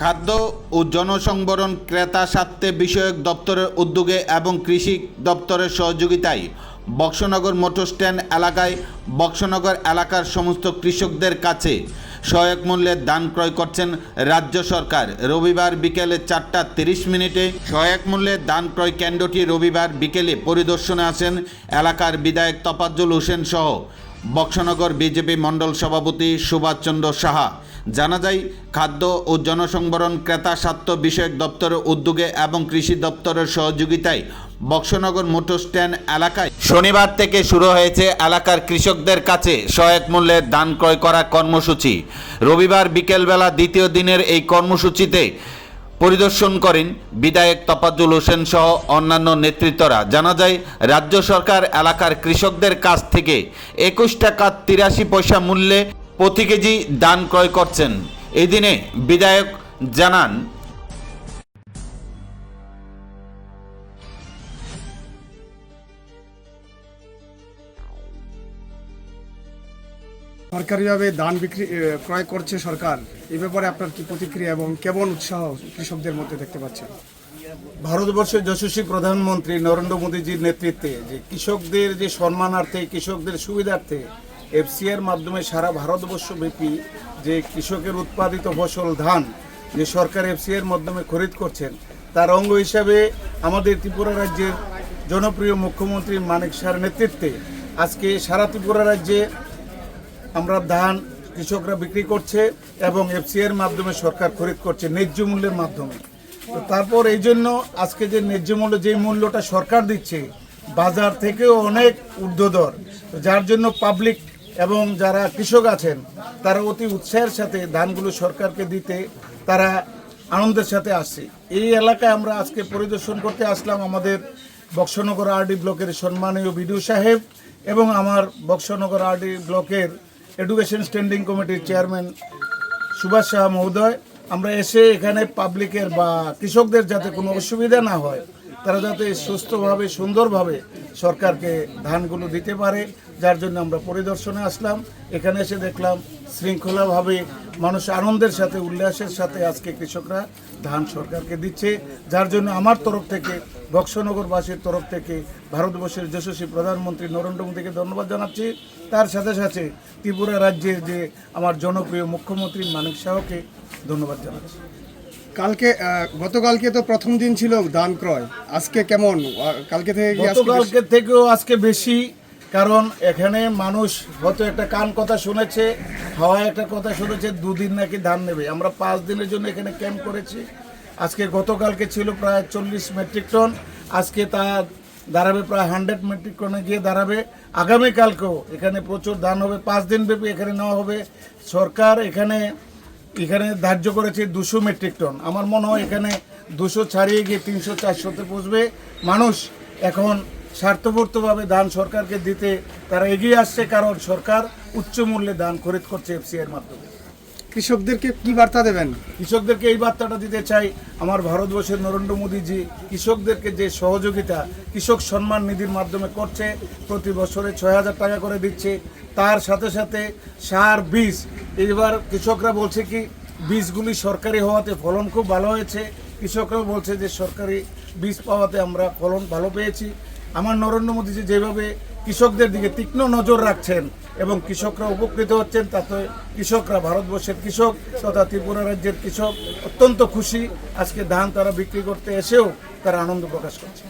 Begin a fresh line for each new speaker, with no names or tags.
খাদ্য ও জনসংবরণ ক্রেতা স্বার্থে বিষয়ক দপ্তরের উদ্যোগে এবং কৃষি দপ্তরের সহযোগিতায় বক্সনগর মোটর স্ট্যান্ড এলাকায় বক্সনগর এলাকার সমস্ত কৃষকদের কাছে সহায়ক মূল্যে ধান ক্রয় করছেন রাজ্য সরকার। রবিবার বিকেলে চারটা তিরিশ মিনিটে সহায়ক মূল্যে ধান ক্রয় কেন্দ্রটি রবিবার বিকেলে পরিদর্শনে আসেন এলাকার বিধায়ক তফাজ্জল হোসেন সহ বক্সনগর বিজেপি মণ্ডল সভাপতি সুভাষচন্দ্র সাহা। জানা যায় খাদ্য ও জনসংবরণ ক্রেতা স্বার্থ বিষয়ক দপ্তরের উদ্যোগে এবং কৃষি দপ্তরের সহযোগিতায় বক্সনগর মোটর স্ট্যান্ড এলাকায় শনিবার থেকে শুরু হয়েছে এলাকার কৃষকদের কাছে সহায়ক মূল্যে দান ক্রয় করা কর্মসূচি। রবিবার বিকেলবেলা দ্বিতীয় দিনের এই কর্মসূচিতে পরিদর্শন করেন বিধায়ক তফাজ্জুল হোসেন সহ অন্যান্য নেতৃত্বরা। জানা যায় রাজ্য সরকার এলাকার কৃষকদের কাছ থেকে একুশ টাকা তিরাশি পয়সা মূল্যে প্রতি কেজি ধান ক্রয় করছেন। এই দিনে বিধায়ক জানান
সরকারিভাবে ধান বিক্রি ক্রয় করছে সরকার। এ ব্যাপারে আপনার কি প্রতিক্রিয়া এবং কেমন উৎসাহ কৃষকদের মধ্যে দেখতে পাচ্ছেন?
ভারতবর্ষের যশস্বী প্রধানমন্ত্রী নরেন্দ্র মোদীজির নেতৃত্বে যে কৃষকদের যে সম্মানার্থে কৃষকদের সুবিধার্থে এফসিআর মাধ্যমে সারা ভারতবর্ষ ব্যাপী যে কৃষকের উৎপাদিত ফসল ধান যে সরকার এফসিআর মাধ্যমে খরিদ করছেন, তার অঙ্গ হিসাবে আমাদের ত্রিপুরা রাজ্যের জনপ্রিয় মুখ্যমন্ত্রী মানিক সার নেতৃত্বে আজকে সারা ত্রিপুরা রাজ্যে আমরা ধান কৃষকরা বিক্রি করছে এবং এফসিআর মাধ্যমে সরকার খরিদ করছে ন্যায্য মূল্যের মাধ্যমে। তো তারপর এই জন্য আজকে যে ন্যায্য মূল্য, যে মূল্যটা সরকার দিচ্ছে, বাজার থেকেও অনেক ঊর্ধ্বদর যার জন্য পাবলিক এবং যারা কৃষক আছেন, তারা অতি উৎসাহের সাথে ধানগুলো সরকারকে দিতে তারা আনন্দের সাথে আসছে। এই এলাকায় আমরা আজকে পরিদর্শন করতে আসলাম আমাদের বক্সনগর আরডি ব্লকের সম্মানীয় বিডিও সাহেব এবং আমার বক্সনগর আরডি ব্লকের এডুকেশন স্ট্যান্ডিং কমিটির চেয়ারম্যান সুভাষ শাহ মহোদয়। আমরা এসে এখানে পাবলিকের বা কৃষকদের যাতে কোনো অসুবিধা না হয়, তারা যাতে সুস্থভাবে, সুন্দরভাবে সরকারকে ধানগুলো দিতে পারে। যার জন্য আমরা পরিদর্শনে আসলাম। এখানে এসে দেখলাম শৃঙ্খলাভাবে মানুষ আনন্দের সাথে উল্লাসের সাথে আজকে কৃষকরা ধান সরকারকে দিচ্ছে। যার জন্য আমার তরফ থেকে বক্সনগরবাসীর তরফ থেকে ভারতবর্ষের যশস্বী প্রধানমন্ত্রী নরেন্দ্র মোদীকে ধন্যবাদ জানাচ্ছি। তার সাথে সাথে ত্রিপুরা রাজ্যের যে আমার জনপ্রিয় মুখ্যমন্ত্রী মানিক শাহকে ধন্যবাদ জানাচ্ছি।
কালকে গতকালকে তো প্রথম দিন ছিল ধান ক্রয়। আজকে কেমন? কালকে থেকে
গতকালকে থেকেও আজকে বেশি কারণ এখানে মানুষ হয়তো একটা কান কথা শুনেছে, হাওয়ায় একটা কথা শুনেছে, দুদিন নাকি ধান নেবে। আমরা পাঁচ দিনের জন্য এখানে ক্যাম্প করেছি। আজকে গতকালকে ছিল প্রায় চল্লিশ মেট্রিক টন, আজকে তা দাঁড়াবে প্রায় হান্ড্রেড মেট্রিক টনে গিয়ে দাঁড়াবে। আগামীকালকেও এখানে প্রচুর ধান হবে, পাঁচ দিন ব্যাপী এখানে নেওয়া হবে। সরকার এখানে এখানে ধার্য করেছে দুশো মেট্রিক টন। আমার মনে হয় এখানে দুশো ছাড়িয়ে গিয়ে তিনশো চারশোতে পৌঁছবে মানুষ এখন স্বার্থপূর্তভাবে ধান সরকারকে দিতে তারা এগিয়ে আসছে কারণ সরকার উচ্চ মূল্যে ধান খরিদ করছে এফসিআর মাধ্যমে।
কৃষকদেরকে কি বার্তা দেবেন?
কৃষকদেরকে এই বার্তাটা দিতে চাই আমার ভারতবর্ষের নরেন্দ্র মোদীজি কৃষকদেরকে যে সহযোগিতা কৃষক সম্মান নিধির মাধ্যমে করছে প্রতি বছরে ছয় হাজার টাকা করে দিচ্ছে তার সাথে সাথে সার বীজ এবার কৃষকরা বলছে কি বীজগুলি সরকারি হওয়াতে ফলন খুব ভালো হয়েছে কৃষকরাও বলছে যে সরকারি বীজ পাওয়াতে আমরা ফলন ভালো পেয়েছি আমার নরেন্দ্র মোদীজি যেভাবে কৃষকদের দিকে তীক্ষ্ণ নজর রাখছেন এবং কৃষকরা উপকৃত হচ্ছেন, তাতে কৃষকরা ভারতবর্ষের কৃষক তথা ত্রিপুরা রাজ্যের কৃষক অত্যন্ত খুশি। আজকে ধান তারা বিক্রি করতে এসেও তারা আনন্দ প্রকাশ করছে।